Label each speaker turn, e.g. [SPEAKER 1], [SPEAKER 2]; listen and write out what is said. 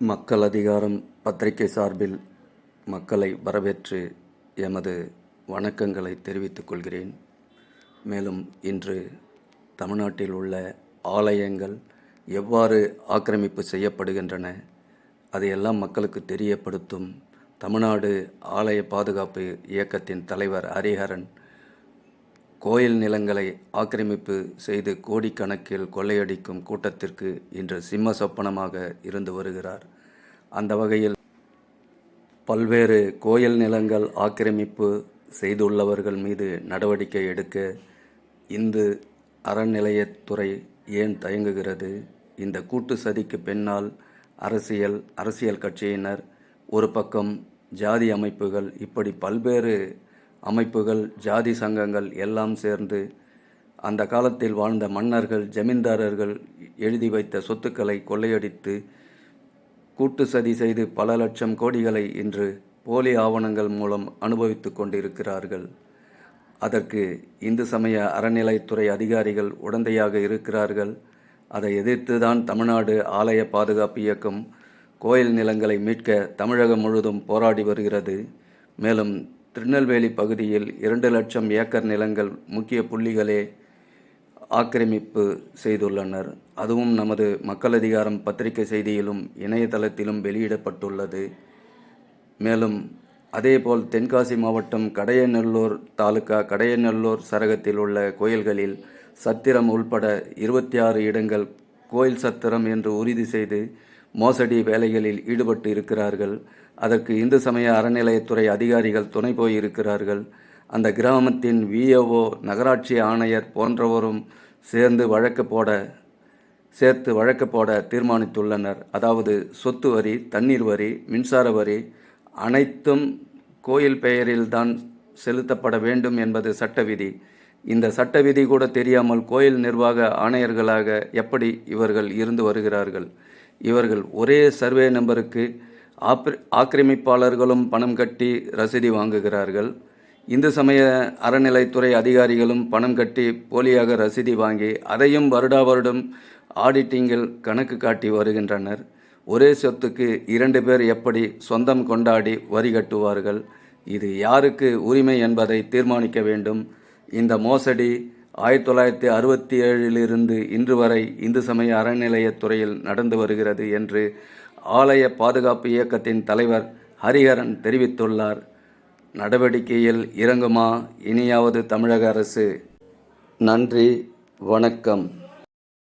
[SPEAKER 1] மக்கள் அதிகாரம் பத்திரிகை சார்பில் மக்களை வரவேற்று எமது வணக்கங்களை தெரிவித்துக் கொள்கிறேன். மேலும் இன்று தமிழ்நாட்டில் உள்ள ஆலயங்கள் எவ்வாறு ஆக்கிரமிப்பு செய்யப்படுகின்றன அதையெல்லாம் மக்களுக்கு தெரியப்படுத்தும் தமிழ்நாடு ஆலய பாதுகாப்பு இயக்கத்தின் தலைவர் ஹரிஹரன் கோயில் நிலங்களை ஆக்கிரமிப்பு செய்து கோடிக்கணக்கில் கொள்ளையடிக்கும் கூட்டத்திற்கு இன்று சிம்ம சொப்பனமாக இருந்து வருகிறார். அந்த வகையில் பல்வேறு கோயில் நிலங்கள் ஆக்கிரமிப்பு செய்துள்ளவர்கள் மீது நடவடிக்கை எடுக்க இந்து அறநிலையத்துறை ஏன் தயங்குகிறது? இந்த கூட்டு சதிக்கு பின்னால் அரசியல் அரசியல் கட்சியினர் ஒரு பக்கம் ஜாதி அமைப்புகள் இப்படி பல்வேறு அமைப்புகள் ஜாதி சங்கங்கள் எல்லாம் சேர்ந்து அந்த காலத்தில் வாழ்ந்த மன்னர்கள் ஜமீன்தாரர்கள் எழுதி வைத்த சொத்துக்களை கொள்ளையடித்து கூட்டு சதி செய்து பல லட்சம் கோடிகளை இன்று போலி ஆவணங்கள் மூலம் அனுபவித்துக் கொண்டிருக்கிறார்கள். அதற்கு இந்து சமய அறநிலைத்துறை அதிகாரிகள் உடந்தையாக இருக்கிறார்கள். அதை எதிர்த்துதான் தமிழ்நாடு ஆலய பாதுகாப்பு இயக்கம் கோயில் நிலங்களை மீட்க தமிழகம் முழுதும் போராடி வருகிறது. மேலும் திருநெல்வேலி பகுதியில் இரண்டு லட்சம் ஏக்கர் நிலங்கள் முக்கிய புள்ளிகளே ஆக்கிரமிப்பு செய்துள்ளனர். அதுவும் நமது மக்கள் அதிகாரம் பத்திரிகை செய்தியிலும் இணையதளத்திலும் வெளியிடப்பட்டுள்ளது. மேலும் அதேபோல் தென்காசி மாவட்டம் கடையநல்லூர் தாலுகா கடையநல்லூர் சரகத்தில் உள்ள கோயில்களில் சத்திரம் உள்பட இருபத்தி ஆறு இடங்கள் கோயில் சத்திரம் என்று உறுதி செய்து மோசடி வேலைகளில் ஈடுபட்டு இருக்கிறார்கள். அதற்கு இந்து சமய அறநிலையத்துறை அதிகாரிகள் துணை போயிருக்கிறார்கள். அந்த கிராமத்தின் விஏஓ நகராட்சி ஆணையர் போன்றவரும் சேர்ந்து வழக்கு போட சேர்த்து வழக்கு போட தீர்மானித்துள்ளனர். அதாவது சொத்து வரி தண்ணீர் வரி மின்சார வரி அனைத்தும் கோயில் பெயரில்தான் செலுத்தப்பட வேண்டும் என்பது சட்ட விதி இந்த சட்ட விதி கூட தெரியாமல் கோயில் நிர்வாக ஆணையர்களாக எப்படி இவர்கள் இருந்து வருகிறார்கள்? இவர்கள் ஒரே சர்வே நம்பருக்கு ஆப்ரி ஆக்கிரமிப்பாளர்களும் பணம் கட்டி ரசீதி வாங்குகிறார்கள். இந்து சமய அறநிலைத்துறை அதிகாரிகளும் பணம் கட்டி போலியாக ரசீதி வாங்கி அதையும் வருடா வருடம் ஆடிட்டிங்கில் கணக்கு காட்டி வருகின்றனர். ஒரே சொத்துக்கு இரண்டு பேர் எப்படி சொந்தம் கொண்டாடி வரி கட்டுவார்கள்? இது யாருக்கு உரிமை என்பதை தீர்மானிக்க வேண்டும்? இந்த மோசடி ஆயிரத்தி தொள்ளாயிரத்தி அறுபத்தி ஏழிலிருந்து இன்று வரை இந்து சமய அறநிலையத்துறையில் நடந்து வருகிறது என்று ஆலய பாதுகாப்பு இயக்கத்தின் தலைவர் ஹரிஹரன் தெரிவித்துள்ளார். நடவடிக்கையில் இறங்குமா இனியாவது தமிழக அரசு? நன்றி வணக்கம்.